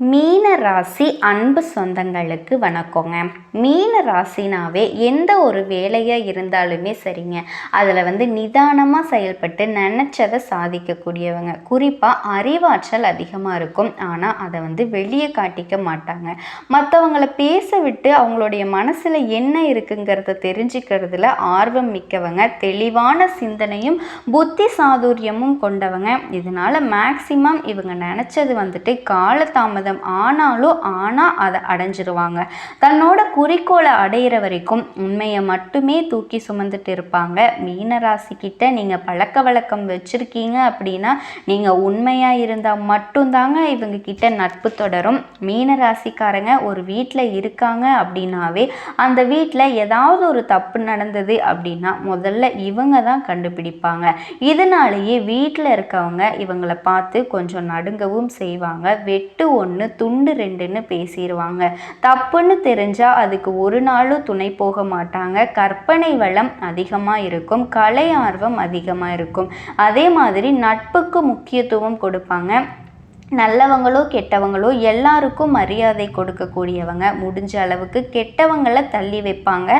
மீன ராசி அன்பு சொந்தங்களுக்கு வணக்கங்க. மீன ராசினாவே எந்த ஒரு வேலையாக இருந்தாலுமே சரிங்க. அதில் வந்து நிதானமாக செயல்பட்டு நினச்சதை சாதிக்கக்கூடியவங்க. குறிப்பாக அறிவாற்றல் அதிகமாக இருக்கும். ஆனால் அதை வந்து வெளியே காட்டிக்க மாட்டாங்க. மற்றவங்களை பேச விட்டு அவங்களுடைய மனசில் என்ன இருக்குங்கிறத தெரிஞ்சுக்கிறதுல ஆர்வம் மிக்கவங்க தெளிவான சிந்தனையும் புத்தி சாதுரியமும் கொண்டவங்க. இதனால் மேக்சிமம் இவங்க நினச்சது வந்துட்டு காலதாமதம் ஆனாலும் ஆனால் அதை அடைஞ்சிருவாங்க. தன்னோட குறிக்கோளை அடையிற வரைக்கும் உண்மையை மட்டுமே தூக்கி சுமந்துட்டு இருப்பாங்க. மீனராசிக்கிட்ட நீங்கள் பழக்க வழக்கம் வச்சுருக்கீங்க அப்படின்னா நீங்கள் உண்மையாக இருந்தால் மட்டும்தாங்க இவங்க கிட்ட நட்பு தொடரும். மீனராசிக்காரங்க ஒரு வீட்டில் இருக்காங்க அப்படின்னாவே அந்த வீட்டில் ஏதாவது ஒரு தப்பு நடந்தது அப்படின்னா முதல்ல இவங்க தான் கண்டுபிடிப்பாங்க. இதனாலேயே வீட்டில் இருக்கவங்க இவங்களை பார்த்து கொஞ்சம் நடுங்கவும் செய்வாங்க. வெட்டு ஒன்று துண்டு ரெண்டுன்னு பேசிடுவாங்க தப்புன்னு தெரிஞ்சால் அதுக்கு ஒரு நாளும் துணை போக மாட்டாங்க. கற்பனை வளம் அதிகமாக இருக்கும் கலை ஆர்வம் அதிகமாக இருக்கும். அதே மாதிரி நட்புக்கு முக்கியத்துவம் கொடுப்பாங்க. நல்லவங்களோ கெட்டவங்களோ எல்லாருக்கும் மரியாதை கொடுக்கக்கூடியவங்க. முடிஞ்ச அளவுக்கு கெட்டவங்களை தள்ளி வைப்பாங்க.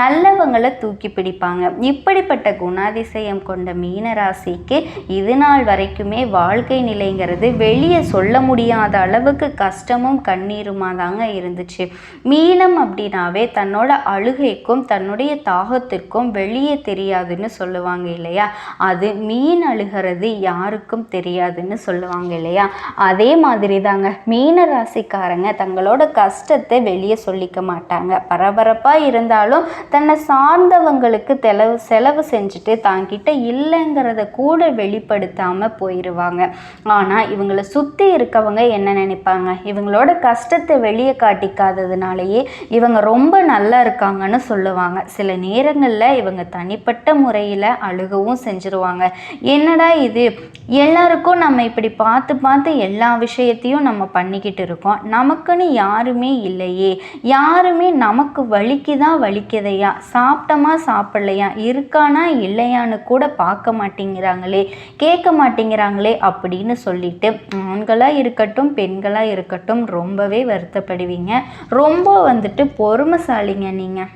நல்லவங்களை தூக்கி பிடிப்பாங்க. இப்படிப்பட்ட குணாதிசயம் கொண்ட மீனராசிக்கு இது நாள் வரைக்குமே வாழ்க்கை நிலைங்கிறது வெளியே சொல்ல முடியாத அளவுக்கு கஷ்டமும் கண்ணீருமா தாங்க இருந்துச்சு. மீனம் அப்படின்னாவே தன்னோட அழுகைக்கும் தன்னுடைய தாகத்திற்கும் வெளியே தெரியாதுன்னு சொல்லுவாங்க இல்லையா? அது மீன் அழுகிறது யாருக்கும் தெரியாதுன்னு சொல்லுவாங்க இல்லையா? அதே மாதிரி தாங்க மீன ராசிக்காரங்க தங்களோட கஷ்டத்தை வெளியே சொல்லிக்க மாட்டாங்க. பரபரப்பாக இருந்தாலும் தன்னை சார்ந்தவங்களுக்கு தெலவு செலவு செஞ்சுட்டு தாங்கிட்ட இல்லைங்கிறத கூட வெளிப்படுத்தாமல் போயிடுவாங்க ஆனால் இவங்களை சுற்றி இருக்கவங்க என்ன நினைப்பாங்க? இவங்களோட கஷ்டத்தை வெளியே காட்டிக்காததுனாலேயே இவங்க ரொம்ப நல்லா இருக்காங்கன்னு சொல்லுவாங்க. சில நேரங்களில் இவங்க தனிப்பட்ட முறையில் அழுகவும் செஞ்சுருவாங்க. என்னடா இது? எல்லாருக்கும் நம்ம இப்படி பார்த்து பார்த்து எல்லா விஷயத்தையும் நம்ம பண்ணிக்கிட்டு இருக்கோம். நமக்குன்னு யாருமே இல்லையே. யாருமே நமக்கு வலிக்குதா வலிக்குதையா? சாப்பிட்டோமா சாப்பிடலையா? இருக்கானா இல்லையான்னு கூட பார்க்க மாட்டேங்கிறாங்களே. கேட்க மாட்டேங்கிறாங்களே அப்படின்னு சொல்லிட்டு ஆண்களாக இருக்கட்டும் பெண்களாக இருக்கட்டும் ரொம்பவே வருத்தப்படுவீங்க. ரொம்ப வந்துட்டு பொறுமைசாலிங்க நீங்கள்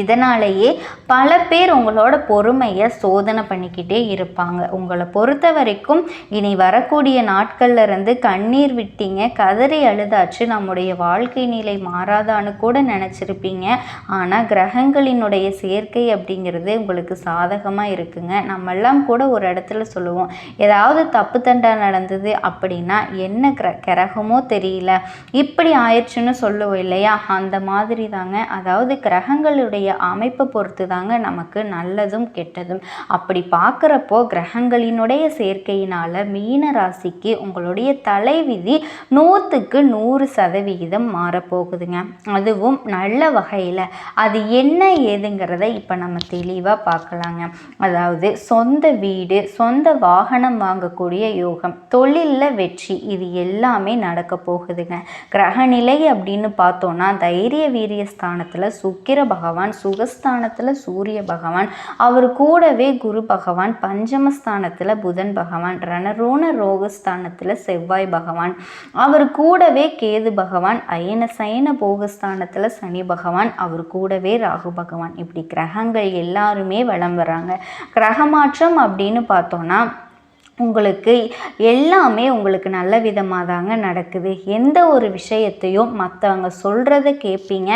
இதனாலேயே பல பேர் உங்களோட பொறுமையை சோதனை பண்ணிக்கிட்டே இருப்பாங்க. உங்களை பொறுத்த வரைக்கும் இனி வரக்கூடிய நாட்கள்ல இருந்து கண்ணீர் விட்டீங்க கதறி அழுதாச்சு நம்முடைய வாழ்க்கை நிலை மாறாதான்னு கூட நினச்சிருப்பீங்க. ஆனால் கிரகங்களினுடைய சேர்க்கை அப்படிங்கிறது உங்களுக்கு சாதகமாக இருக்குங்க. நம்மெல்லாம் கூட ஒரு இடத்துல சொல்லுவோம் ஏதாவது தப்பு தண்டா நடந்தது அப்படின்னா என்ன கிர கிரகமோ தெரியல. இப்படி ஆயிடுச்சுன்னு சொல்லுவோம் இல்லையா? அந்த மாதிரி தாங்க அதாவது கிரகங்களுடைய கிரகங்களுடைய அமைப்பை பொறுத்து தாங்க நமக்கு நல்லதும் கெட்டதும். அப்படி பார்க்குறப்போ கிரகங்களினுடைய சேர்க்கையினால் மீன ராசிக்கு உங்களுடைய தலைவிதி நூற்றுக்கு நூறு சதவிகிதம் மாறப்போகுதுங்க. அதுவும் நல்ல வகையில். அது என்ன ஏதுங்கிறத இப்போ நம்ம தெளிவாக பார்க்கலாங்க. அதாவது சொந்த வீடு சொந்த வாகனம் வாங்கக்கூடிய யோகம் தொழிலில் வெற்றி இது எல்லாமே நடக்க போகுதுங்க. கிரகநிலை அப்படின்னு பார்த்தோன்னா தைரிய வீரிய ஸ்தானத்தில் சுக்கிர பகவான் பகவான் சுகஸ்தானத்தில் சூரிய பகவான். அவர் கூடவே குரு பகவான் பஞ்சமஸ்தானத்தில் புதன் பகவான் ரணரோண ரோகஸ்தானத்தில் செவ்வாய் பகவான். அவர் கூடவே கேது பகவான் அயன சயன போகஸ்தானத்தில் சனி பகவான் அவர் கூடவே ராகு பகவான். இப்படி கிரகங்கள் எல்லாருமே வளம் வராங்க. கிரகமாற்றம் அப்படின்னு பார்த்தோன்னா உங்களுக்கு எல்லாமே உங்களுக்கு நல்ல விதமாக தாங்க நடக்குது. எந்த ஒரு விஷயத்தையும் மற்றவங்க சொல்கிறத கேட்பீங்க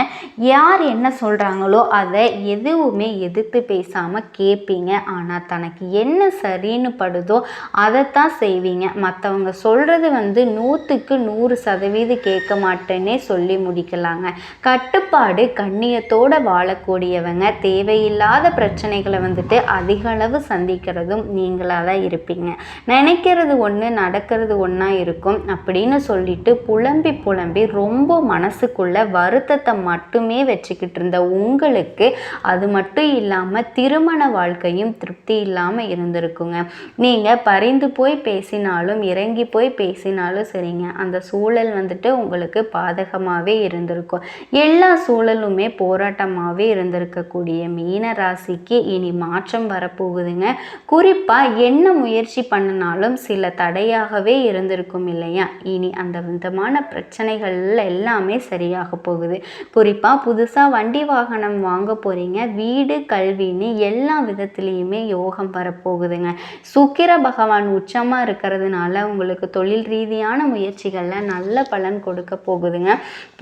யார் என்ன சொல்கிறாங்களோ அதை எதுவுமே எதிர்த்து பேசாமல் கேட்பீங்க ஆனால் தனக்கு என்ன சரின்னு படுதோ அதைத்தான் செய்வீங்க. மற்றவங்க சொல்கிறது வந்து நூற்றுக்கு நூறு சதவீதம் கேட்க மாட்டேன்னே சொல்லி முடிக்கலாங்க. கட்டுப்பாடு கண்ணியத்தோடு வாழக்கூடியவங்க தேவையில்லாத பிரச்சனைகளை வந்துட்டு அதிகளவு சந்திக்கிறதும் நீங்களாக தான் இருப்பீங்க. நினைக்கிறது ஒன்று நடக்கிறது ஒன்றா இருக்கும் அப்படின்னு சொல்லிட்டு புலம்பி புலம்பி ரொம்ப மனசுக்குள்ள வருத்தத்தை மட்டுமே வச்சுக்கிட்டு இருந்த உங்களுக்கு அது மட்டும் இல்லாமல் திருமண வாழ்க்கையும் திருப்தி இல்லாமல் இருந்திருக்குங்க. நீங்கள் பறிந்து போய் பேசினாலும் இறங்கி போய் பேசினாலும் சரிங்க. அந்த சூழல் வந்துட்டு உங்களுக்கு பாதகமாகவே இருந்திருக்கும். எல்லா சூழலுமே போராட்டமாகவே இருந்திருக்கக்கூடிய மீன ராசிக்கு இனி மாற்றம் வரப்போகுதுங்க. குறிப்பாக என்ன முயற்சி பண்ண பண்ணினாலும் சில தடையாகவே இருந்திருக்கும் இல்லையா? இனி அந்த விதமான பிரச்சனைகள் எல்லாமே சரியாக போகுது. குறிப்பாக புதுசாக வண்டி வாகனம் வாங்க போகிறீங்க வீடு கல்வின்னு எல்லா விதத்துலேயுமே யோகம் வரப்போகுதுங்க. சுக்கிர பகவான் உச்சமாக இருக்கிறதுனால உங்களுக்கு தொழில் ரீதியான முயற்சிகளில் நல்ல பலன் கொடுக்க போகுதுங்க.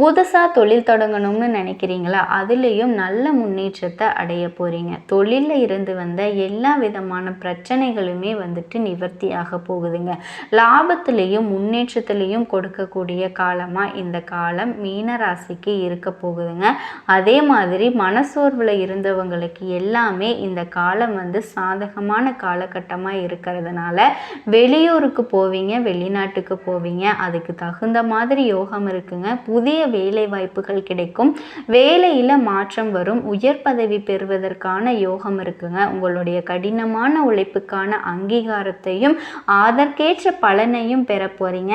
புதுசாக தொழில் தொடங்கணும்னு நினைக்கிறீங்களா? அதுலேயும் நல்ல முன்னேற்றத்தை அடைய போகிறீங்க தொழிலில் இருந்து வந்த எல்லா விதமான பிரச்சனைகளுமே வந்துட்டு நிவர்த்தியாக போகுதுங்க. லாபத்திலையும் முன்னேற்றத்திலையும் கொடுக்கக்கூடிய காலமாக இந்த காலம் மீன ராசிக்கு இருக்க போகுதுங்க. அதே மாதிரி மனசோர்வில் இருந்தவங்களுக்கு எல்லாமே இந்த காலம் வந்து சாதகமான காலகட்டமாக இருக்கிறதுனால வெளியூருக்கு போவீங்க வெளிநாட்டுக்கு போவீங்க. அதுக்கு தகுந்த மாதிரி யோகம் இருக்குங்க. புதிய வேலை வாய்ப்புகள் கிடைக்கும். வேலையில் மாற்றம் வரும். உயர் பதவி பெறுவதற்கான யோகம் இருக்குங்க. உங்களுடைய கடினமான உழைப்புக்கான அங்கீகாரத்தை அங்கீகாரத்தையும் அதற்கேற்ற பலனையும் பெற போகிறீங்க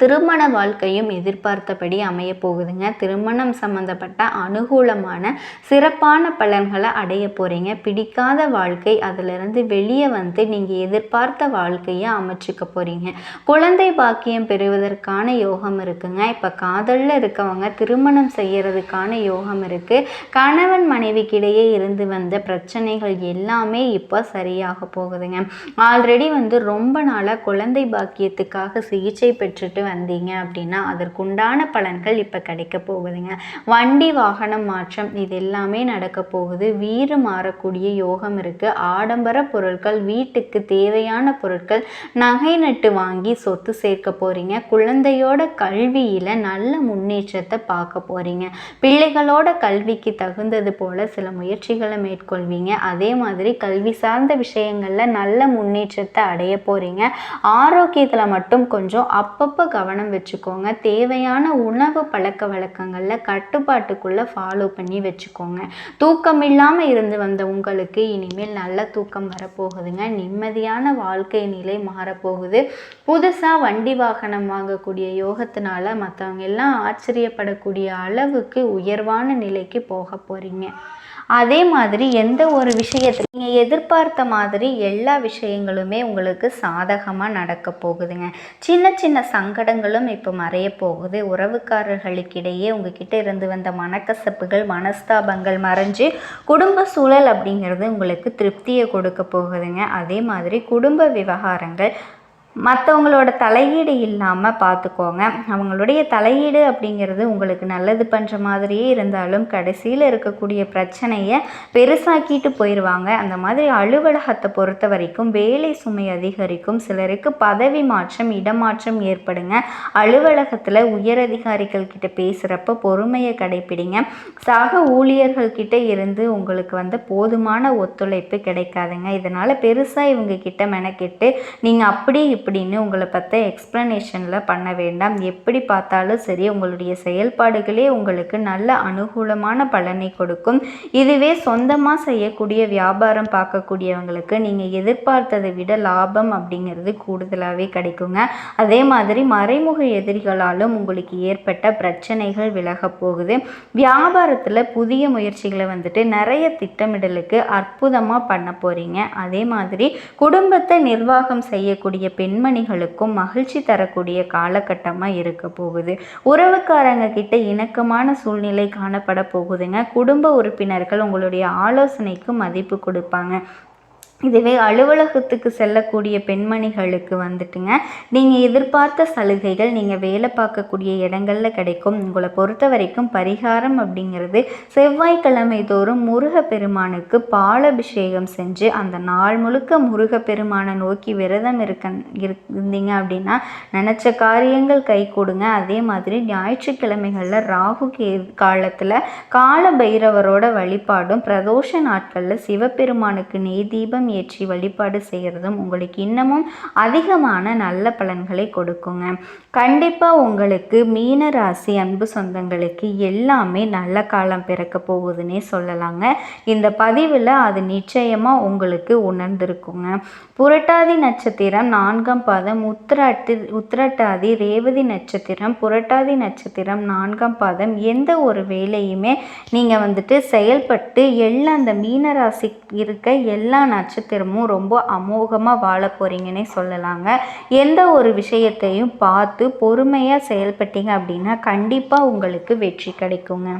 திருமண வாழ்க்கையும் எதிர்பார்த்தபடி அமைய போகுதுங்க. திருமணம் சம்மந்தப்பட்ட அனுகூலமான சிறப்பான பலன்களை அடைய போகிறீங்க பிடிக்காத வாழ்க்கை அதிலிருந்து வெளியே வந்து நீங்கள் எதிர்பார்த்த வாழ்க்கையை அமைச்சிக்க போகிறீங்க குழந்தை பாக்கியம் பெறுவதற்கான யோகம் இருக்குங்க. இப்போ காதலில் இருக்கவங்க திருமணம் செய்கிறதுக்கான யோகம் இருக்குது கணவன் மனைவிக்கிடையே இருந்து வந்த பிரச்சனைகள் எல்லாமே இப்போ சரியாக போகுதுங்க. ஆல்ரெடி வந்து ரொம்ப நாளாக குழந்தை பாக்கியத்துக்காக சிகிச்சை பெற்றுட்டு வந்தீங்க அப்படின்னா அதற்குண்டான பலன்கள் இப்போ கிடைக்க போகுதுங்க. வண்டி வாகனம் மாற்றம் இது எல்லாமே நடக்க போகுது. வீறு மாறக்கூடிய யோகம் இருக்குது ஆடம்பர பொருட்கள் வீட்டுக்கு தேவையான பொருட்கள் நகை நட்டு வாங்கி சொத்து சேர்க்க போகிறீங்க குழந்தையோட கல்வியில் நல்ல முன்னேற்றத்தை பார்க்க போகிறீங்க பிள்ளைகளோட கல்விக்கு தகுந்தது போல் சில முயற்சிகளை மேற்கொள்வீங்க. அதே மாதிரி கல்வி சார்ந்த விஷயங்களில் நல்ல முன்னேற்றத்தை அடைய போகிறீங்க ஆரோக்கியத்தில் மட்டும் கொஞ்சம் அப்பப்போ கவனம் வச்சுக்கோங்க. தேவையான உணவு பழக்க வழக்கங்களில் கட்டுப்பாட்டுக்குள்ளே ஃபாலோ பண்ணி வச்சுக்கோங்க. தூக்கம் இல்லாமல் இருந்து வந்த உங்களுக்கு இனிமேல் நல்ல தூக்கம் வரப்போகுதுங்க. நிம்மதியான வாழ்க்கை நிலை மாறப்போகுது. புதுசாக வண்டி வாகனம் வாங்கக்கூடிய யோகத்தினால மற்றவங்க எல்லாம் ஆச்சரியப்படக்கூடிய அளவுக்கு உயர்வான நிலைக்கு போக போகிறீங்க அதே மாதிரி எந்த ஒரு விஷயத்தில் நீங்கள் எதிர்பார்த்த மாதிரி எல்லா விஷயங்களுமே உங்களுக்கு சாதகமாக நடக்க போகுதுங்க. சின்ன சின்ன சங்கடங்களும் இப்போ மறைய போகுது. உறவுக்காரர்களுக்கிடையே உங்ககிட்ட இருந்து வந்த மனக்கசப்புகள் மனஸ்தாபங்கள் மறைஞ்சு குடும்ப சூழல் அப்படிங்கிறது உங்களுக்கு திருப்தியை கொடுக்க போகுதுங்க. அதே மாதிரி குடும்ப விவகாரங்கள் மற்றவங்களோட தலையீடு இல்லாமல் பார்த்துக்கோங்க அவங்களுடைய தலையீடு அப்படிங்கிறது உங்களுக்கு நல்லது பண்ணுற மாதிரியே இருந்தாலும் கடைசியில் இருக்கக்கூடிய பிரச்சனையை பெருசாக்கிட்டு போயிடுவாங்க அந்த மாதிரி அலுவலகத்தை பொறுத்த வரைக்கும் வேலை சுமை அதிகரிக்கும். சிலருக்கு பதவி மாற்றம் இடமாற்றம் ஏற்படுங்க. அலுவலகத்தில் உயரதிகாரிகள் கிட்ட பேசுகிறப்ப பொறுமையை கடைப்பிடிங்க. சக ஊழியர்கள் கிட்ட இருந்து உங்களுக்கு வந்து போதுமான ஒத்துழைப்பு கிடைக்காதுங்க. இதனால் பெருசாக இவங்க கிட்ட மெனக்கெட்டு நீங்கள் அப்படி இப்படின்னு உங்களை பற்றி எக்ஸ்ப்ளனேஷனில் பண்ண வேண்டாம். எப்படி பார்த்தாலும் சரி உங்களுடைய செயல்பாடுகளே உங்களுக்கு நல்ல அனுகூலமான பலனை கொடுக்கும். இதுவே சொந்தமாக செய்யக்கூடிய வியாபாரம் பார்க்கக்கூடியவங்களுக்கு நீங்கள் எதிர்பார்த்ததை விட லாபம் அப்படிங்கிறது கூடுதலாகவே கிடைக்குங்க. அதே மாதிரி மறைமுக எதிரிகளாலும் உங்களுக்கு ஏற்பட்ட பிரச்சனைகள் விலக போகுது. வியாபாரத்தில் புதிய முயற்சிகளை வந்துட்டு நிறைய திட்டமிடலுக்கு அற்புதமாக பண்ண போகிறீங்க அதே மாதிரி குடும்பத்தை நிர்வாகம் செய்யக்கூடிய பெண் பெண்மணிகளுக்கும் மகிழ்ச்சி தரக்கூடிய காலகட்டமாக இருக்க போகுது. உறவுக்காரங்க கிட்ட இணக்கமான சூழ்நிலை காணப்பட போகுதுங்க. குடும்ப உறுப்பினர்கள் உங்களுடைய ஆலோசனைக்கு மதிப்பு கொடுப்பாங்க. இதுவே அலுவலகத்துக்கு செல்லக்கூடிய பெண்மணிகளுக்கு வந்துட்டுங்க. நீங்கள் எதிர்பார்த்த சலுகைகள் நீங்கள் வேலை பார்க்கக்கூடிய இடங்களில் கிடைக்கும். உங்களை பொறுத்த வரைக்கும் பரிகாரம் அப்படிங்கிறது செவ்வாய்க்கிழமை தோறும் முருகப்பெருமானுக்கு பாலபிஷேகம் செஞ்சு அந்த நாள் முழுக்க முருகப்பெருமானை நோக்கி விரதம் இருக்க இருந்தீங்க அப்படின்னா நினச்ச காரியங்கள் கை கொடுங்க. அதே மாதிரி ஞாயிற்றுக்கிழமைகளில் ராகு கே காலத்தில் கால பைரவரோட வழிபாடும் பிரதோஷ நாட்களில் சிவபெருமானுக்கு நெய் தீபம் ஏற்றி வழிபாடு செய்கிறதும் உங்களுக்கு இன்னமும் அதிகமான நல்ல பலன்களை கொடுக்குங்க. கண்டிப்பாக உங்களுக்கு மீன ராசி அன்பு சொந்தங்களுக்கு எல்லாமே நல்ல காலம் பிறக்க போகுதுன்னே சொல்லலாங்க. இந்த பதிவில் அது நிச்சயமாக உங்களுக்கு உணர்ந்திருக்குங்க. புரட்டாதி நட்சத்திரம் நான்காம் பாதம் உத்திராட்டி உத்திரட்டாதி ரேவதி நட்சத்திரம் புரட்டாதி நட்சத்திரம் நான்காம் பாதம் எந்த ஒரு வேலையுமே நீங்கள் வந்துட்டு செயல்பட்டு எல்லா அந்த மீனராசி இருக்க எல்லா நட்ச நட்சத்திரமும் ரொம்ப அமோகமாக வாழ போகிறீங்கன்னே சொல்லலாங்க. எந்த ஒரு விஷயத்தையும் பார்த்து பொறுமையாக செயல்பட்டீங்க அப்படின்னா கண்டிப்பாக உங்களுக்கு வெற்றி கிடைக்குங்க.